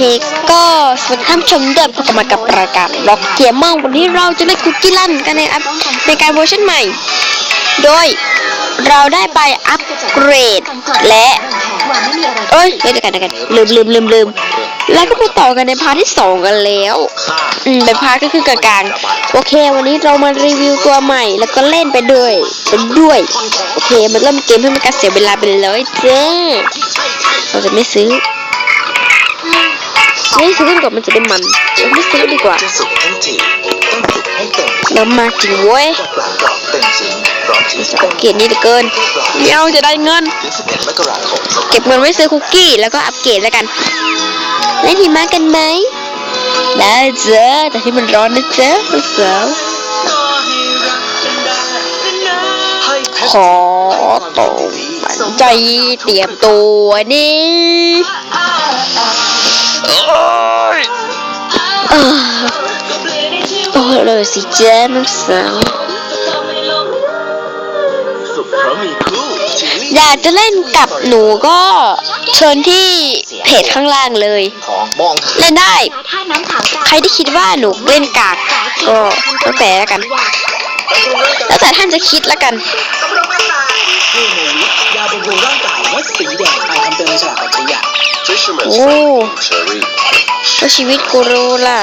เคก็สวัสดีท่านชมเดิมพบกันมากับรายการล็อกเกมเมอร์วันนี้เราจะเล่นคุกกี้ลั่นกันในอัพในการเวอร์ชันใหม่ โดยเราได้ไปอัปเกรดและเอ้ยเดี๋ยวกันเดี๋ยวกันลืมลืมลืมลืมแล้วก็มาต่อกันในพาร์ทที่สองกันแล้วอืมเป็นพาร์ทก็คือกลางโอเค วันนี้เรามารีวิวตัวใหม่ แล้วก็เล่นไปด้วยไปด้วยโอเคมันเริ่มเกมเพื่อไม่การเสียเวลาไปเลยเจ้เราจะไม่ซื้อ ไม่ซื้อดีกว่ามันจะได้มันเราไม่ซื้อดีกว่า จะสุกให้จีต้องสุกให้เต็มเรามาจริงเว้ยกลางกรอบเต็มสีพร้อมชีสอัปเกรดนี่เหลือเกินเดี๋ยวจะได้เงิน ถึง11มกราคมเก็บเงินไว้ซื้อคุกกี้แล้วก็อัปเกรดแล้วกันเล่นหิมะกันไหมได้เจอแต่ที่มันร้อนนะเจ๊สาวให้เพชรขอตกใจเตรียมตัวนี่ เออโอ้เลยสิเจ๊น้องสาวสุขเพราะมีคู่ชีวิตอยากจะเล่นกับหนูก็เชิญที่เพจข้างล่างเลยของมองเล่นได้ ใครที่คิดว่าหนูเล่นกากก็แล้วแต่แล้วกัน แล้วแต่ท่านจะคิดแล้วกันนี่ในลิฟต์ยาบำรุงร่างกายวัดสีแดงตามคำเตือนฉลากอัจฉริยะ Fisherman's โอ้เชอรี่แล้วชีวิตกูรู้ล่ะ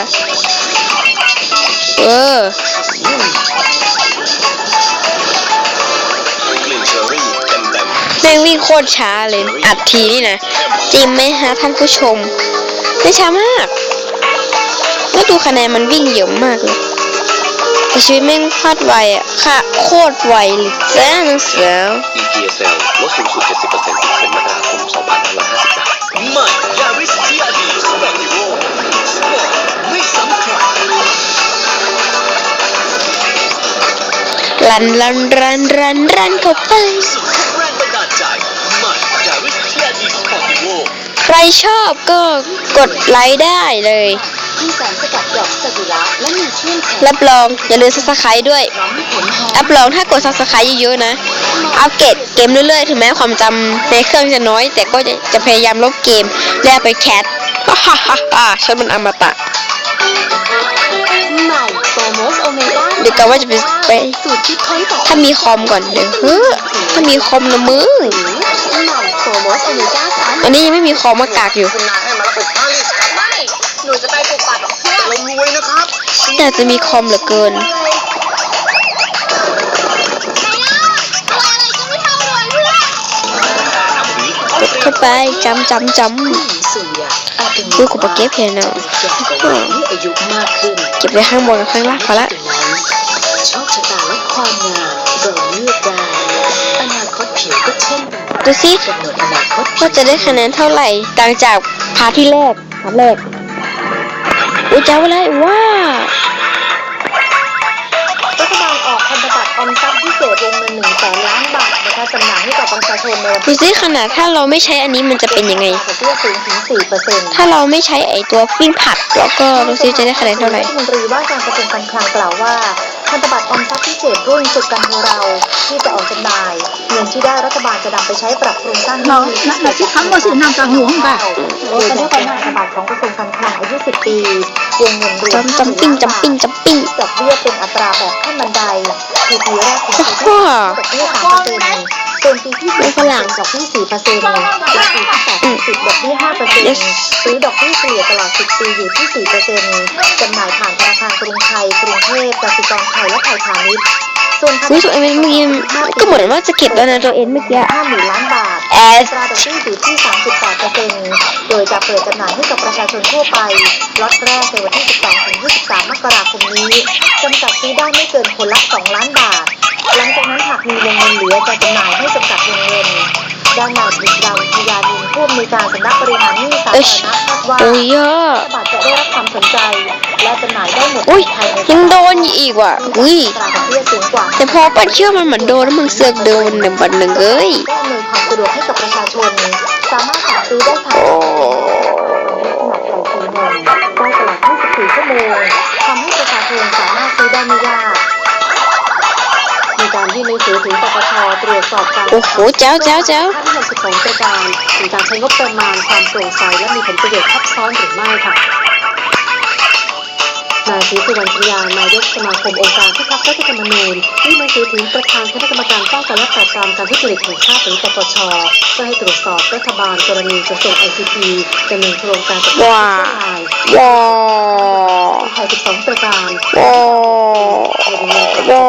เออกลิ่นเชอรี่เต็มเต็มแม่งวิ่งโคตรช้าเลย อัดทีนี่นะ จริงไหมฮะท่านผู้ชม ไม่ช้ามากแล้วดูคะแนนมันวิ่งเยอะมากเลยแต่ชีวิตแม่งพลาดไวอะ ค่ะ โคตรไวเลยจ้าน้องสาว EPSL ลดสูงสุด70%ถึง1มกราคม2558 ใหม่ยาริสที่อดีตสำหรับอีโวสปอร์ตไม่ซ้ำใครรันรันรันรันรันเข้าไป สุดแรงบันดาลใจใหม่ยาริสที่อดีตสปอร์ตอีโวใครชอบก็กดไลค์ได้เลย มีสารสกัดดอกซากุระและมีเชื่อมแข็งรับรองอย่าลืมซับสไครต์ด้วยพร้อมให้ผลหอมรับรองถ้ากดซับสไครต์เยอะๆนะ อัปเกรดเกมเรื่อยๆ ถึงแม้ความจำในเครื่องจะน้อย แต่ก็จะจะพยายามลบเกมแล้วไปแคทฮ่าฮ่าฮ่าฮ่าฉันมันอมตะ ใหม่โซโมสโอเมก้าเดี๋ยวกันว่าจะไปไป สูตรคิดค้นจาก ถ้ามีคอมก่อนเดี๋ยวเฮ้อถ้ามีคอมนะมึง ใหม่โซโมสโอเมก้าสามตอนนี้ยังไม่มีคอมมากากอยู่ คุณนายให้มารับไปปารีสไม่ หนูจะไปปลูกป่าดอกเพื่อนเรารวยนะครับอยากจะมีคอมเหลือเกินกดเข้าไปจำจำจสุริยะอาจเป็นำดูกูปะเก็บเพลนะแก่กว่าที่อายุมากขึ้นเก็บไว้ข้างบนกับข้างล่างพอละโชคชะตาและความงามเราเลือกได้อนาคตผิวก็เช่นกันดูสิกำหนดอนาคตผิวว่าจะได้คะแนนเท่าไหร่ต่างจากพาร์ทที่แรกพาร์ทแรก อุ้ยเจ้าอะไรว้าวรัฐบาลออกพันธบัตรออมทรัพย์พิเศษวงเงินหนึ่งแสนล้านบาทนะคะจำหน่ายให้กับประชาชนในวันดูสิขนาดถ้าเราไม่ใช้อันนี้มันจะเป็นยังไง ดอกเบี้ยสูงถึงสี่เปอร์เซ็นต์ถ้าเราไม่ใช้ไอตัววิ่งผัดแล้วก็ดูสิจะได้คะแนนเท่าไหร่ รัฐมนตรีว่าการกระทรวงการคลังกล่าวว่า พันธบัตรออมทรัพย์พิเศษรุ่นสุดกันของเราที่จะออกจำหน่ายเงินที่ได้รัฐบาลจะนำไปใช้ปรับปรุงสร้างเราเราที่ทั้งหมดสินำกลางหลวงค่ะโดยจะได้นพันธบัตรของกระทรวงการคลังอายุ 10 ปีวงเงินรวมจำปิ้งจำปิ้งจำปิ้งดอกเบี้ยเป็นอัตราแบบขั้นบันไดคือปีแรกคือปีที่สามดอกเบี้ยสามเปอน ส่วนปีที่ไม่ฝรั่งดอกเบี้ยสี่เปอร์เซ็นต์และปีที่แปดถึงสิบดอกเบี้ยห้าเปอร์เซ็นต์ Yes ซื้อดอกเบี้ยเฉลี่ยตลอดสิบปีอยู่ที่สี่เปอร์เซ็นต์จำหน่ายผ่านธนาคารกรุงไทยกรุงเทพกสิกรไทยและไทยพาณิชย์ส่วนพันธวิบัตรตัวเอ็นเมื่อกี้ก็เหมือนว่าจะเก็บแล้วนะตัวเอ็นเมื่อกี้ห้าหมื่นล้านบาทแออัสตราดอกเบี้ยอยู่ที่38เปอร์เซ็นต์โดยจะเปิดจำหน่ายให้กับประชาชนทั่วไปล็อตแรกในวันที่12ถึง23มกราคมนี้จำกัดซื้อได้ไม่เกินคนละ2ล้านบาทหลังจากนั้นหากมีวงเงินเหลือจะจำหน่ายให้จำกัดวงเงินด้านนายบิดดาวพยานินผู้อำนวยการสำนักบริหารหนี้สาธารณะคาดว่าโอ้ยเยอะรัฐบาลจะได้รับความสนใจ และจำหน่ายได้หมดอุ้ยภายในยังโดนอีกว่ะอุ้ยอัตราดอกเบี้ยสูงกว่าแต่พอปัดเชื่อมันเหมือนโดนแล้วมึงเสือกโดนหนึ่งบันหนึ่งเอ้ยก็อำนวยความสะดวกให้กับประชาชนสามารถสั่งซื้อได้ผ่านโอ้ขนาดไก่สีเงินได้ตลอด24ชั่วโมงทำให้ประชาชนสามารถซื้อได้ไม่ยาก มีการยื่นมือถือถึงปปชตรวจสอบการโอ้โหแจ๋วแจ๋วแจ๋วค่านิยม12ประการถึงการใช้งบประมาณความโปร่งใสและมีผลประโยชน์ทับซ้อนหรือไม่ค่ะ นายศรีสุวรรณปัญญานายกสมาคมองค์การพิทักษ์รัฐธรรมนูญยื่นหนังสือถึงประธานคณะกรรมการป้องกันและปราบปรามการทุจริตแห่งชาติหรือปปชเพื่อให้ตรวจสอบรัฐบาลกรณีกระทรวงไอซีทีดำเนินโครงการจัดการว้าไลน์ว้าไทย12 ประการว้าวเงินว้า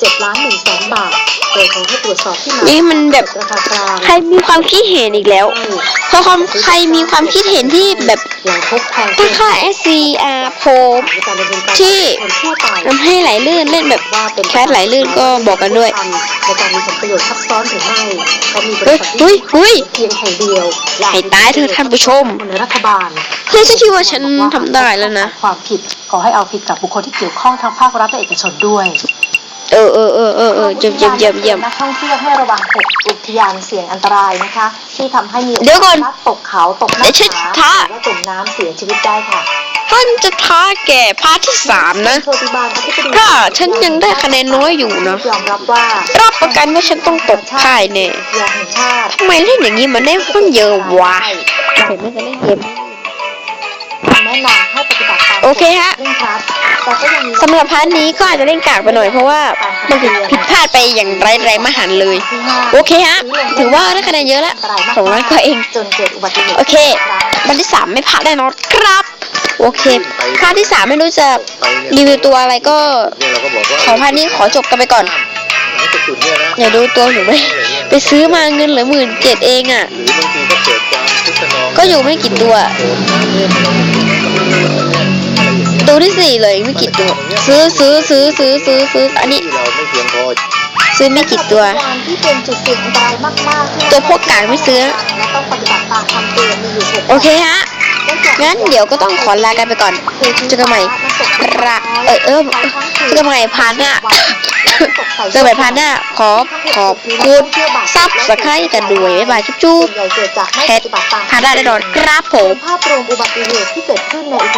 เจ็ดล้านหนึ่งแสนบาทโดยขอให้ตรวจสอบที่มานี่มันแบบราคากลางใครมีความคิดเห็นอีกแล้วเพราะใครมีความคิดเห็นที่แบบหลังพบแพงตั้งค่า SCR โพในการดำเนินการที่คนทั่วไปทำให้ไหลลื่นเล่นแบบว่าเป็นแคสไหลลื่นก็บอกกันด้วยในการมีผลประโยชน์ทับซ้อนหรือไม่เขามีบเฮ้ริยษัทเฮ้ยเฮ้ยเพียงแห่งเดียวและให้ตายเถอะท่านผู้ชมคนในรัฐบาลเฮ้ยฉันคิดว่าฉันทำได้แล้วนะ ความผิดขอให้เอาผิดกับบุคคลที่เกี่ยวข้องทั้งภาครัฐและเอกชนด้วยเออเออเออเออเออเยี่ยมเยี่ยมเยี่ยมเยี่ยมนักท่องเที่ยวให้ระวังเหตุอุทยานเสี่ยงอันตรายนะคะ ที่ทำให้มีเดี๋ยวก่อนพลัดตกเขาตกหเดี๋น้ายวฉันผาท้าหรือว่าจมน้ำเสียชีวิตได้ค่ะ ท่านจะท้าแก่พาร์ทที่สามนะ โชติบาลอธิบดีถ้าฉันยังได้คะแนนน้อยอยู่นะ ยอมรับว่ารับประกันว่าฉันต้องตกค่ายแน่อุทยานแห่งชาติทำไมเล่นอย่างนี้มันได้เพิ่งเยอะวะ เห็นไหมจะเล่นเกมแนะนำให้ปฏิบัติตามโอเคฮะ เร่งครัดแต่ก็ยังมีสำหรับพาร์ทนี้ก็อาจจะเล่นกากไปหน่อยเพราะว่ามันผิดผิดพลาดไปอย่างไร้แรงมหันต์เลย ที่ห้าโอเคฮะ ถือว่าได้คะแนนเยอะแล้วสองร้อยกว่าเอง จนเกิดอุบัติเหตุโอเค วันที่สามไม่พลาดแน่นอนครับ โอเคพาร์ทที่สามไม่รู้จะรีวิวตัวอะไรก็เนี่ยเราก็บอกว่าขอพาร์ทนี้ขอจบกันไปก่อนหลังจากจุดเนี่ยนะอย่าดูตัวหนูไม่ไปซื้อมาเงินเหลือหมื่นเจ็ดเองอะหรือบางทีก็เกิดความทุกข์นองก็อยู่ไม่กี่ตัวโกรธน้ำเลือดอะไรอย่างเงี้ยตัวที่สี่เลยไม่กี่ตัว ซื้อซื้อซื้อซื้อซื้อซื้ออันนี้ที่เราไม่เพียงพอซื้อไม่กี่ตัวอุทยานที่เป็นจุดเสี่ยงอันตรายมากๆที่ตัวพวกกากไม่ซื้อและต้องปฏิบัติตามคำเตือนมีอยู่หกโอเคฮะ งั้นเดี๋ยวก็ต้องขอลากันไปก่อนเจอกันใหม่กระเออเออเจอกันใหม่พาร์ทหน้าเจอกันใหม่พาร์ทหน้าขอขอบคุณซับสไครต์กันด้วยบ๊ายบายจุ๊บจุ๊บส่วนใหญ่เกิดจากไม่แพปทฏิบัติตามพาร์ทหน้าแน่นอนครับผมภาพรวมอุบัติเหตุที่เกิดขึ้นในอุทยาน